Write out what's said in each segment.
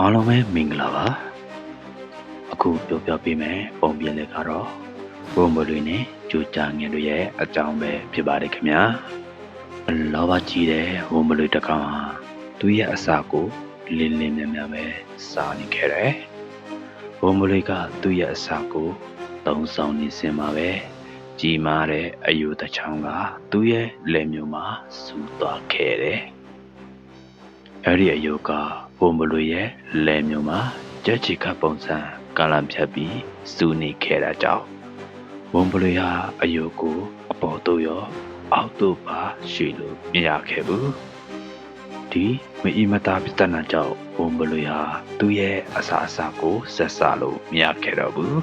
အားလုံးပဲမင်္ဂလာပါအခုပြောပြပေးမယ်ပုံပြင်လေးကတော့ဘုံဘလွေနဲ့ကြိုးကြငယ်တို့ရဲ့အကြောင်းပဲဖြစ်ပါတယ်ခင်ဗျာလောဘကြီးတဲ့ဘုံဘလွေတစ်ကောင်ဟာသူ့ရဲ့အစာကိုလင်းလင်းမြမြပဲစားနေခဲ့တယ်ဘုံဘလွေကသူ့ရဲ့အစာကိုသုံးဆောင်နေစင်မှာပဲကြီးမားတဲ့အယူတစ်ချောင်းကသူ့ရဲ့လက်မျိုးမှာစူသွားခဲ့တယ်အဲ့ဒီအယုတ် ကဘုံဘလူရဲ့လယ်မျိုးမှာကြက်ချီကပ်ပုံစံကလံဖြတ်ပြီးစူနေခဲ့တာကြောင့်ဘုံဘလူဟာအယုတ်ကိုအပေါ်သို့ရော အောက်သို့ပါရွှေ့လို့မရခဲ့ဘူးဒီမအီမတာပြဿနာကြောင့်ဘုံဘလူဟာသူ့ရဲ့အစာအစာကိုဆက်စားလို့မရခဲ့တော့ဘူး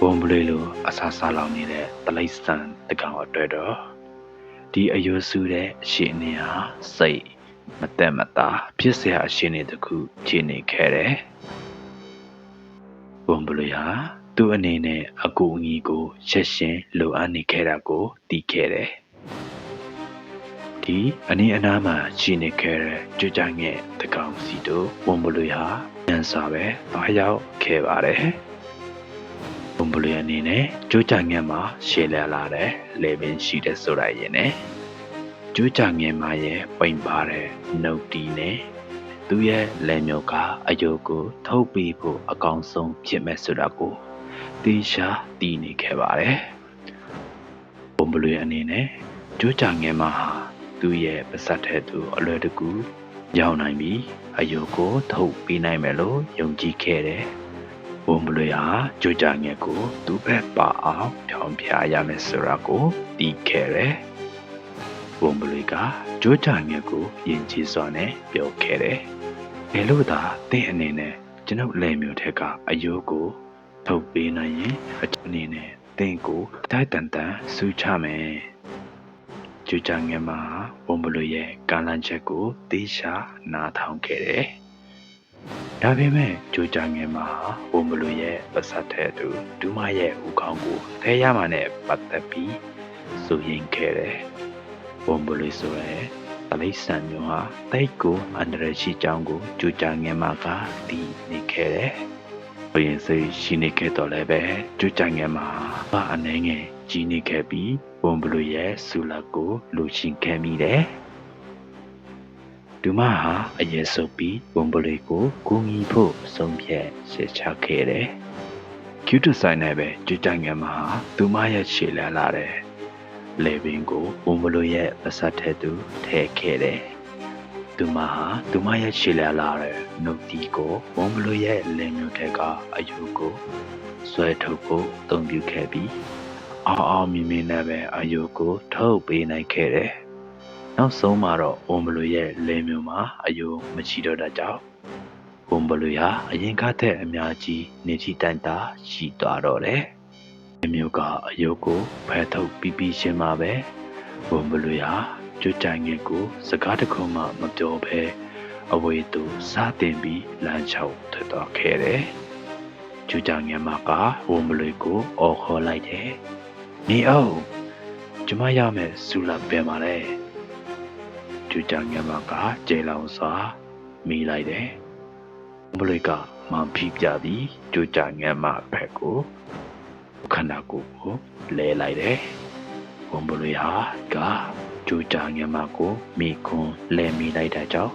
ဘုံဘလူလိုအစာစားလောင်နေတဲ့တလိษံတကောင်အတွက်တော့ဒီအယုတ်စုတဲ့အရှင်နေဟာစိတ် မတက်မတာဖြစ်เสียအရှင်နေတခုခြေနေခဲ့တယ်။ဘုံဘလူဟာသူ့အနေနဲ့အကူအညီကိုချက်ရှင်လိုအပ်နေခဲ့တာကိုသိခဲ့တယ်။ဒီအနည်းအနားမှာခြေနေခဲ့တဲ့ကြွကြငဲ့တကောင်စီတို့ဘုံဘလူဟာညံစာပဲသွားရောက်ခဲ့ပါတယ်။ဘုံဘလူအနေနဲ့ကြွကြငဲ့မှာရှေ့လဲလာတဲ့လေပင်ရှိတဲ့ဆိုရရင်နဲ့ ကျူးကြငင်မရဲ့ပိန်ပါတဲ့နှုတ်တီနဲ့သူရဲ့လက်မြုပ်ကအယုတ်ကို ထုတ်ပြီးဖို့အကောင်းဆုံးဖြစ်မဲ့ဆိုတာကိုတီရှာတည်နေခဲ့ပါတယ်။ဘုံဘလွေအနေနဲ့ကျူးကြငင်မဟာသူရဲ့ပါစတ်ထဲသူအလွယ်တကူရောက်နိုင်ပြီးအယုတ်ကိုထုတ်ပြီးနိုင်မယ်လို့ယုံကြည်ခဲ့တယ်။ဘုံဘလွေဟာကျူးကြငင်ကိုသူ့ဘက်ပါအောင်ဖြောင်းပြရမယ်ဆိုတာကိုတည်ခဲ့တယ်။ ပုံပလွေကကြိုးချငက်ကိုယဉ်ကျေးစွာနဲ့ပြောခဲ့တယ်။ဘယ်လို့သာတင့်အနေနဲ့ကျွန်ုပ်လယ်မျိုးထက်ကအယိုးကိုထုတ်ပေးနိုင်ရင်အကျအနေနဲ့တင့်ကိုတိုက်တန်တန်စူးချမယ်။ကြိုးချငက်မှာပုံပလွေရဲ့ကာလန်ချက်ကိုတေးရှာနားထောင်ခဲ့တယ်။ဒါပေမဲ့ကြိုးချငယ်မှာပုံပလွေရဲ့ပစတ်တဲ့သူဒူးမရဲ့ဥကောင်းကိုထဲရမှာနဲ့ပတ်သက်ပြီးစိုးရင်ခဲ့တယ်။ ပုံပလွေဆိုရဲတလိษံမျိုးဟာတိတ်ကိုအန္တရာယ်ရှိကြောင်းကိုကြိုးကြငယ်မှာကဒီနေခဲ့တယ်။ဘယင်စိတ်ရှိနေခဲ့တော့လည်းပဲကြိုးကြငယ်မှာဘာအနေငယ်ကြီးနေခဲ့ပြီးပုံပလွေရဲ့ဆူလက်ကိုလူရှင်ခဲ့မိတယ်။ဒူမဟာအရေးဆုပ်ပြီးပုံပလွေကိုကိုငီဖို့ဆုံးဖြတ်ရှေ့ချခဲ့တယ်။ကျူးတူဆိုင်နဲ့ပဲကြိုးကြငယ်မှာဒူမရဲ့ခြေလန်းလာတယ်။ လေပင်ကိုဘုံဘလိုရဲ့ပစတ်ထဲသူထည့်ခဲ့တယ်။သူမဟာသူမရဲ့ခြေလာလာတဲ့နှုတ်တီကိုဘုံဘလိုရဲ့လင်မျိုးထဲကအယူကိုဆွဲထုတ်ဖို့အသုံးပြုခဲ့ပြီးအောင်းအောင်မြင်မြင်နဲ့ပဲအယူကိုထုတ်ပေးနိုင်ခဲ့တယ်။နောက်ဆုံးမှာတော့ဘုံဘလိုရဲ့လင်မျိုးမှာအယူမရှိတော့တာကြောင့်ဘုံဘလိုဟာအရင်ကတည်းအများကြီးနေတိတန်တာရှိသွားတော့တယ်။အ မျိုးကအယုတ်ကိုဖဲထုတ်ပြီးပြီးရှင်းမှာပဲဘုံဘလူဟာကြွကြိုင်ငယ်ကို စကားတခုမှမပြောဘဲအဝေးသူစားတင်ပြီးလမ်းလျှောက်ထွက်သွားခဲ့တယ်။ကြွကြငယ်မကဘုံဘလူကိုအော်ခေါ်လိုက်တယ်။နေအောင်ကျမရမယ်စူလာပဲมาလဲ။ကြွကြငယ်မကကျေလောင်စွာမိလိုက်တယ်။ဘုံဘလူကမှန်ဖိပြပြီးကြွကြငယ်မဖက်ကို ခန္ဓာကိုယ်ကိုလဲလိုက်တယ်။ဘုံဘလွေဟာကကြိုးကြငယ်မကိုမိခွန်းလဲမိလိုက်တဲ့ကြောင့်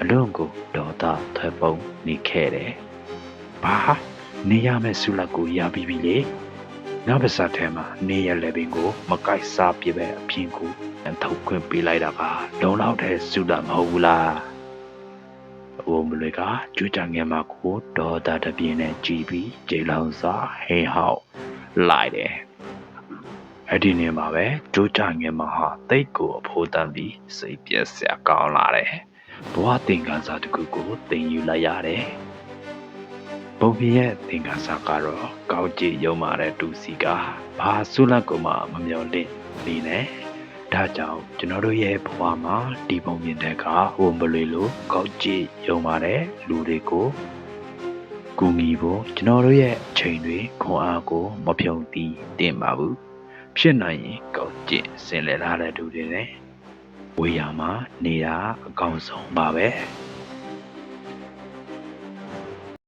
အလွန်ကိုဒေါသထွက်ပုံနေခဲ့တယ်။ဘာနေရမယ့်ဆုလက်ကိုရပြီးပြီလေ။နောက်ပါးစပ်ထဲမှာနေရလဲပင်ကို မကိုက်စားပြပဲအပြင်ကိုအထုတ်ခွင့်ပေးလိုက်တာကလုံလောက်တဲ့ဆုလက်မဟုတ်ဘူးလား။ဘုံဘလွေကကြိုးကြငယ်မကိုဒေါသတပြင်းနဲ့ကြည်ပြီးကြေလောင်စာဟိဟောက် လိုက်တယ်အဲ့ဒီနေ့မှာပဲကြိုးကြငယ်မဟာတိတ်ကိုအဖိုးတန်ပြီးစိတ်ပြက်စရာကောင်းလာတယ်ဘဝသင်္ကန်းစာတစ်ခုကိုသင်ယူလိုက်ရတယ်ဘုံပြရဲ့သင်္ကန်းစာကတော့ကောက်ကြည့်ရုံမာတဲ့တူစီကဘာဆုလတ်ကိုမှမမျော်လင့်နေနဲ့ဒါကြောင့်ကျွန်တော်တို့ရဲ့ဘဝမှာဒီပုံမြင်တဲ့ကဟိုမလွေလို့ကောက်ကြည့်ရုံမာတဲ့လူတွေကို ကူညီဖို့ကျွန်တော်တို့ရဲ့အချိန်တွေခွန်အားကိုမဖြုံတီးတင်ပါဘူးဖြစ်နိုင်ရင်ကောက်ကျင့်ဆင်လည်လာတဲ့သူတွေနဲ့ဝေးရမှာနေတာအကောင်းဆုံးပါပဲ။